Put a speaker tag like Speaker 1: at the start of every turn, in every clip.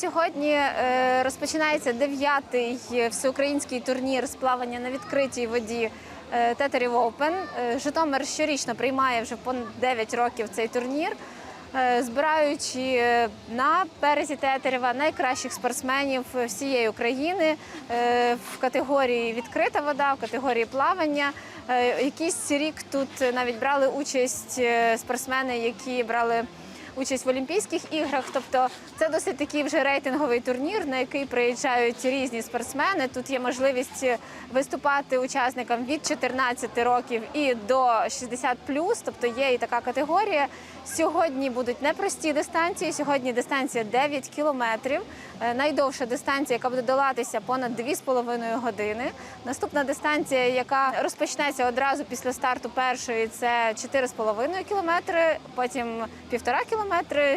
Speaker 1: Сьогодні е, розпочинається дев'ятий всеукраїнський турнір з плавання на відкритій воді е, Тетерів Оупен. Е, Житомир щорічно приймає вже понад 9 років цей турнір, е, збираючи е, на березі Тетерева найкращих спортсменів всієї України е, в категорії відкрита вода, в категорії плавання. Е, Якийсь рік тут навіть брали участь е, спортсмени, які брали участь в Олімпійських іграх. Тобто це досить такий вже рейтинговий турнір, на який приїжджають різні спортсмени. Тут є можливість виступати учасникам від 14 років і до 60 тобто є і така категорія. Сьогодні будуть непрості дистанції. Сьогодні дистанція 9 кілометрів. Е, Найдовша дистанція, яка буде долатися понад 2,5 години. Наступна дистанція, яка розпочнеться одразу після старту першої, це 4,5 кілометри, потім 1,5 кілометри,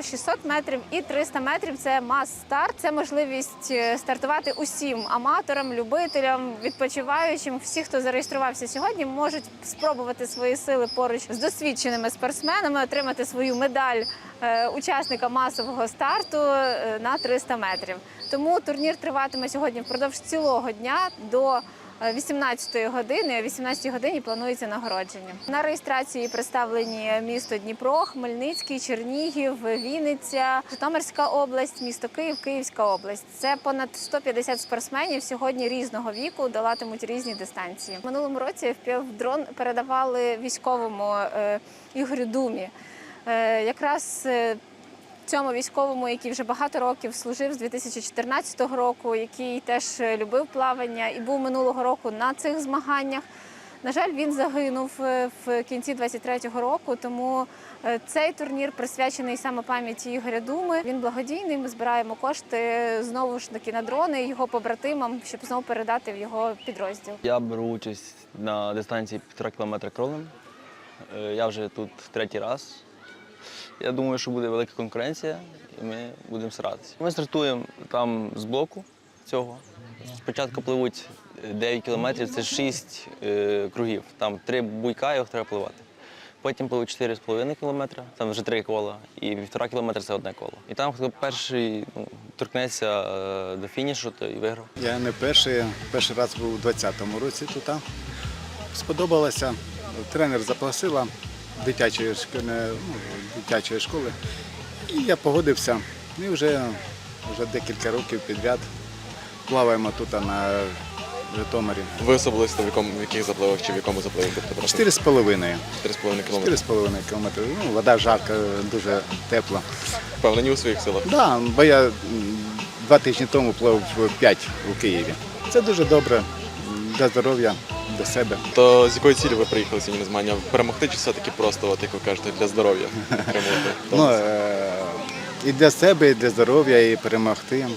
Speaker 1: 600 метрів і 300 метрів. Це мас-старт. Це можливість е, стартувати усім аматорам, любителям, відпочиваючим. Всі, хто зареєструвався сьогодні, можуть спробувати свої сили поруч з досвідченими спортсменами, отримати свою медаль е, учасника масового старту е, на 300 метрів. Тому турнір триватиме сьогодні впродовж цілого дня до 18 години. О 18 годині планується нагородження. На реєстрації представлені місто Дніпро, Хмельницький, Чернігів, Вінниця, Житомирська область, місто Київ, Київська область. Це понад 150 спортсменів сьогодні різного віку долатимуть різні дистанції. Минулому році дрон передавали військовому е, Ігорю Думі. Е, якраз е, цьому військовому, який вже багато років служив з 2014 року, який теж е, любив плавання і був минулого року на цих змаганнях. На жаль, він загинув е, в кінці 23-го року, тому е, цей турнір присвячений саме пам'яті Ігоря Думи. Він благодійний. Ми збираємо кошти знову ж таки на дрони його побратимам, щоб знову передати в його підрозділ.
Speaker 2: Я беру участь на дистанції півтора кілометра кролем. Я вже тут третій раз. Я думаю, що буде велика конкуренція, і ми будемо старатися. Ми стартуємо там з боку цього. Спочатку пливуть 9 кілометрів, це 6 е, кругів. Там три буйка, його треба пливати. Потім пливуть 4,5 кілометри, там вже три кола, і півтора кілометра це одне коло. І там, хто перший ну, торкнеться е, до фінішу, то і виграв.
Speaker 3: Я не перший, перший раз був у 20-му році тут. Сподобалося. Тренер запросила дитячої школи, ну, дитячої школи. І я погодився. І вже, вже декілька років підряд плаваємо тут на Житомирі.
Speaker 4: Ви особисто в якому в яких запливах чи в якому запливі?
Speaker 3: Чотири з половиною.
Speaker 4: 4,5 км.
Speaker 3: Чотири з половиною кілометри. Ну, вода жарка, дуже тепла.
Speaker 4: Впевнені у своїх силах.
Speaker 3: Да, бо я два тижні тому плав 5 у Києві. Це дуже добре для здоров'я, для себе.
Speaker 4: То з якою цілі ви приїхали сьогодні на змагання? Перемогти чи все-таки просто, от, як ви кажете, для здоров'я?
Speaker 3: Ну, е, і для себе, і для здоров'я, і перемогти.